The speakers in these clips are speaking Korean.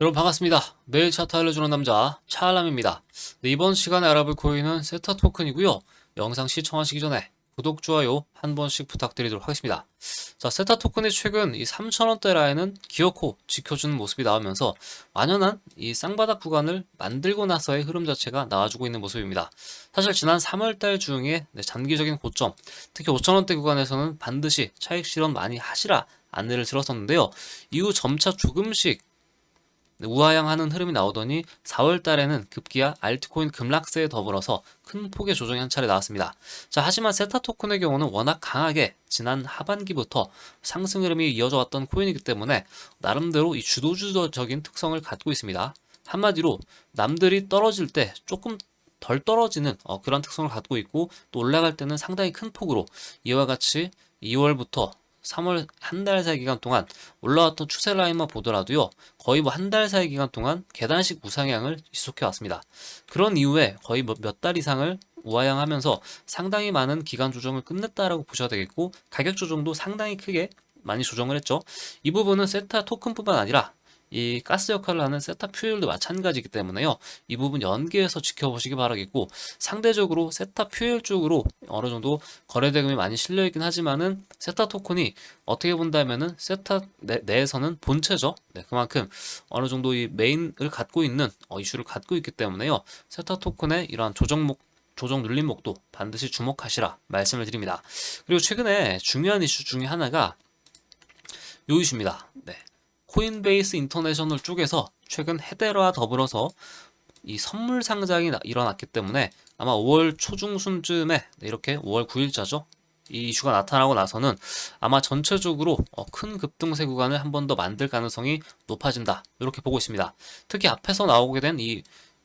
여러분 반갑습니다. 매일 차트 알려주는 남자 차알람입니다. 네, 이번 시간에 알아볼 코인은 세타 토큰이고요. 영상 시청하시기 전에 구독, 좋아요 한 번씩 부탁드리도록 하겠습니다. 자, 세타 토큰이 최근 이 3,000원대 라인은 기어코 지켜주는 모습이 나오면서 완연한 이 쌍바닥 구간을 만들고 나서의 흐름 자체가 나와주고 있는 모습입니다. 사실 지난 3월달 중에 네, 단기적인 고점, 특히 5,000원대 구간에서는 반드시 차익 실현 많이 하시라 안내를 들었었는데요. 이후 점차 조금씩 우하향하는 흐름이 나오더니 4월 달에는 급기야 알트코인 급락세에 더불어서 큰 폭의 조정이 한 차례 나왔습니다. 자, 하지만 세타 토큰의 경우는 워낙 강하게 지난 하반기부터 상승 흐름이 이어져 왔던 코인이기 때문에 나름대로 이 주도주도적인 특성을 갖고 있습니다. 한마디로 남들이 떨어질 때 조금 덜 떨어지는 어, 그런 특성을 갖고 있고 또 올라갈 때는 상당히 큰 폭으로 이와 같이 2월부터 3월 한 달 사이 기간 동안 올라왔던 추세 라인만 보더라도요 거의 뭐 한 달 사이 기간 동안 계단식 우상향을 지속해 왔습니다. 그런 이후에 거의 뭐몇달 이상을 우하향하면서 상당히 많은 기간 조정을 끝냈다라고 보셔야 되겠고 가격 조정도 상당히 크게 많이 조정을 했죠. 이 부분은 세타 토큰뿐만 아니라 이 가스 역할을 하는 세타 퓨엘도 마찬가지이기 때문에요. 이 부분 연계해서 지켜보시기 바라겠고 상대적으로 세타 퓨엘 쪽으로 어느 정도 거래 대금이 많이 실려 있긴 하지만은 세타 토큰이 어떻게 본다면은 세타 내, 내에서는 본체죠. 네, 그만큼 어느 정도 이 메인을 갖고 있는 어, 이슈를 갖고 있기 때문에요. 세타 토큰의 이러한 조정목 조정 눌림목도 반드시 주목하시라 말씀을 드립니다. 그리고 최근에 중요한 이슈 중에 하나가 요 이슈입니다. 네. 코인베이스 인터내셔널 쪽에서 최근 헤데라와 더불어서 이 선물 상장이 나- 일어났기 때문에 아마 5월 초중순쯤에 네, 이렇게 5월 9일자죠. 이 이슈가 나타나고 나서는 아마 전체적으로 어, 큰 급등세 구간을 한 번 더 만들 가능성이 높아진다. 이렇게 보고 있습니다. 특히 앞에서 나오게 된 이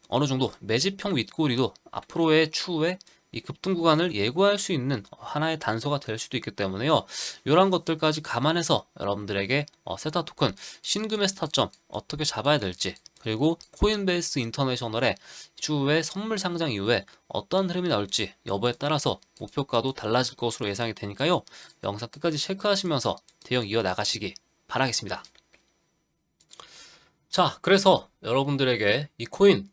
어느 정도 매집형 윗꼬리도 앞으로의 추후에 이 급등 구간을 예고할 수 있는 하나의 단서가 될 수도 있기 때문에요. 이런 것들까지 감안해서 여러분들에게 어, 세타 토큰 신금의 스타점 어떻게 잡아야 될지 그리고 코인베이스 인터내셔널의 추후에 선물 상장 이후에 어떠한 흐름이 나올지 여부에 따라서 목표가도 달라질 것으로 예상이 되니까요. 영상 끝까지 체크하시면서 대응 이어 나가시기 바라겠습니다. 자, 그래서 여러분들에게 이 코인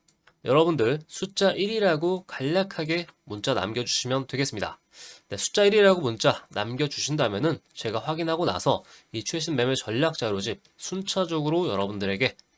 여러분들 숫자 1이라고 간략하게 문자 남겨주시면 되겠습니다. 네, 숫자 1이라고 문자 남겨주신다면 은 제가 확인하고 나서 이 최신 매매 전략 자료집 순차적으로 여러분들에게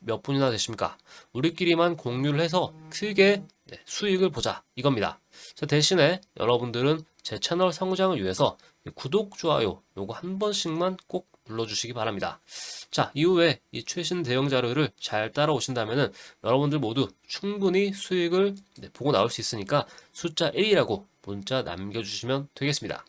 몇 분이나 되십니까? 우리끼리만 공유를 해서 크게 네, 수익을 보자 이겁니다. 자, 대신에 여러분들은 제 채널 성장을 위해서 이 구독, 좋아요 요거 한 번씩만 꼭 눌러주시기 바랍니다. 자, 이후에 이 최신 대응 자료를 잘 따라오신다면은 여러분들 모두 충분히 수익을 네, 보고 나올 수 있으니까 숫자 1이라고 문자 남겨주시면 되겠습니다.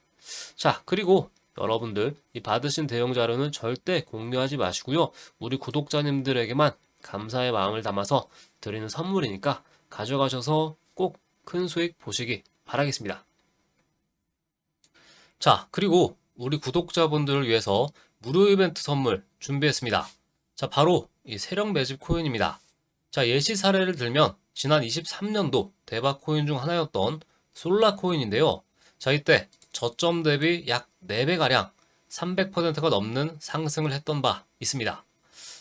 자, 그리고 여러분들 이 받으신 대응 자료는 절대 공유하지 마시고요. 우리 구독자님들에게만 감사의 마음을 담아서 드리는 선물이니까 가져가셔서 꼭 큰 수익 보시기 바라겠습니다. 자, 그리고 우리 구독자분들을 위해서 무료 이벤트 선물 준비했습니다. 자, 바로 이 세력 매집 코인입니다. 자, 예시 사례를 들면 지난 23년도 대박 코인 중 하나였던 솔라 코인인데요. 자, 이때 저점 대비 약 4배가량 300%가 넘는 상승을 했던 바 있습니다.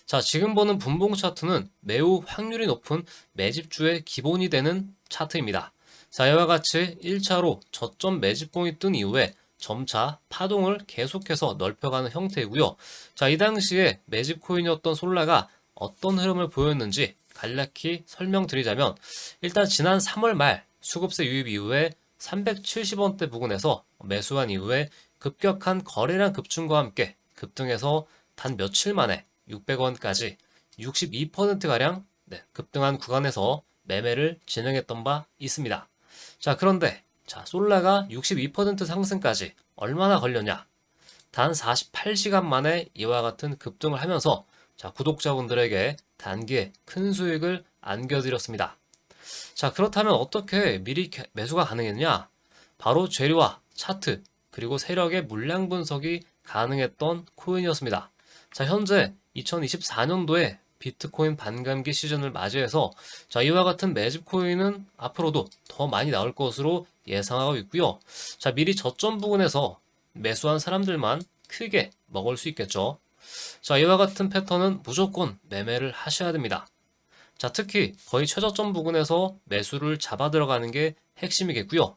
자, 지금 보는 분봉 차트는 매우 확률이 높은 매집주의 기본이 되는 차트입니다. 자, 이와 같이 1차로 저점 매집봉이 뜬 이후에 점차 파동을 계속해서 넓혀가는 형태이고요. 자, 이 당시에 매집 코인이었던 솔라가 어떤 흐름을 보였는지 간략히 설명드리자면 일단 지난 3월 말 수급세 유입 이후에 370원대 부근에서 매수한 이후에 급격한 거래량 급증과 함께 급등해서 단 며칠 만에 600원까지 62%가량 급등한 구간에서 매매를 진행했던 바 있습니다. 자, 그런데 자, 솔라가 62% 상승까지 얼마나 걸렸냐? 단 48시간 만에 이와 같은 급등을 하면서 자, 구독자분들에게 단기에 큰 수익을 안겨드렸습니다. 자, 그렇다면 어떻게 미리 개- 매수가 가능했냐? 바로 재료와 차트, 그리고 세력의 물량 분석이 가능했던 코인이었습니다. 자, 현재 2024년도에 비트코인 반감기 시즌을 맞이해서 자, 이와 같은 매집 코인은 앞으로도 더 많이 나올 것으로 예상하고 있고요. 자, 미리 저점 부근에서 매수한 사람들만 크게 먹을 수 있겠죠. 자, 이와 같은 패턴은 무조건 매매를 하셔야 됩니다. 자, 특히 거의 최저점 부근에서 매수를 잡아 들어가는 게 핵심이겠고요.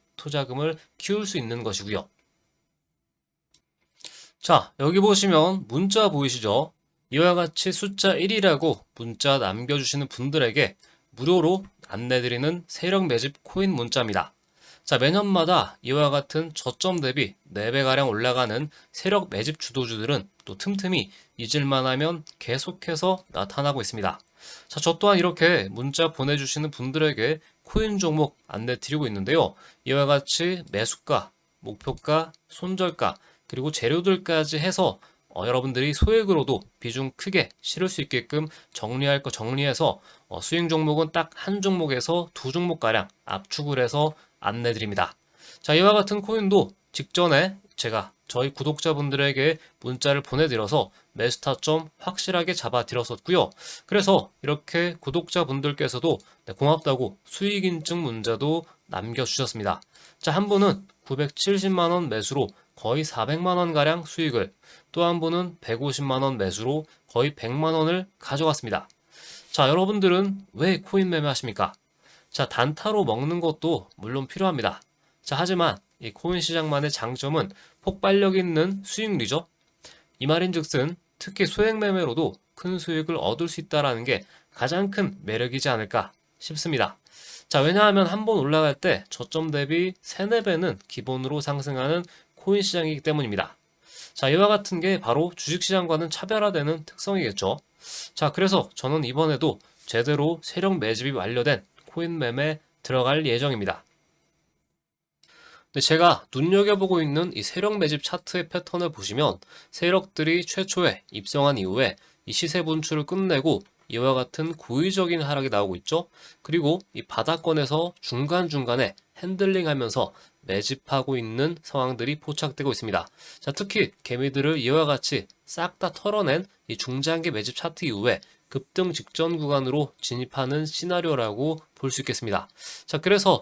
투자금을 키울 수 있는 것이고요. 자, 여기 보시면 문자 보이시죠? 이와 같이 숫자 1이라고 문자 남겨주시는 분들에게 무료로 안내드리는 세력 매집 코인 문자입니다. 자, 매년마다 이와 같은 저점 대비 4배가량 올라가는 세력 매집 주도주들은 또 틈틈이 잊을만 하면 계속해서 나타나고 있습니다. 자, 저 또한 이렇게 문자 보내주시는 분들에게 코인 종목 안내 드리고 있는데요. 이와 같이 매수가, 목표가, 손절가, 그리고 재료들까지 해서 어, 여러분들이 소액으로도 비중 크게 실을 수 있게끔 정리할 거 정리해서 어, 수익 종목은 딱 한 종목에서 두 종목가량 압축을 해서 안내드립니다. 자, 이와 같은 코인도 직전에 제가 저희 구독자분들에게 문자를 보내드려서 매수 타점 확실하게 잡아드렸었고요. 그래서 이렇게 구독자분들께서도 네, 고맙다고 수익 인증 문자도 남겨주셨습니다. 자, 한 분은 970만원 매수로 거의 400만원 가량 수익을 또 한 분은 150만원 매수로 거의 100만원을 가져갔습니다. 자, 여러분들은 왜 코인 매매하십니까? 자, 단타로 먹는 것도 물론 필요합니다. 자, 하지만 이 코인 시장만의 장점은 폭발력 있는 수익률이죠. 이 말인 즉슨 특히 소액 매매로도 큰 수익을 얻을 수 있다는 게 가장 큰 매력이지 않을까 싶습니다. 자, 왜냐하면 한 번 올라갈 때 저점 대비 3, 4배는 기본으로 상승하는 코인 시장이기 때문입니다. 자, 이와 같은 게 바로 주식시장과는 차별화되는 특성이겠죠. 자, 그래서 저는 이번에도 제대로 세력 매집이 완료된 코인 매매 들어갈 예정입니다. 근데 제가 눈여겨보고 있는 이 세력 매집 차트의 패턴을 보시면 세력들이 최초에 입성한 이후에 이 시세 분출을 끝내고 이와 같은 고의적인 하락이 나오고 있죠. 그리고 이 바닥권에서 중간중간에 핸들링 하면서 매집하고 있는 상황들이 포착되고 있습니다. 자, 특히 개미들을 이와 같이 싹 다 털어낸 이 중장기 매집 차트 이후에 급등 직전 구간으로 진입하는 시나리오라고 볼 수 있겠습니다. 자, 그래서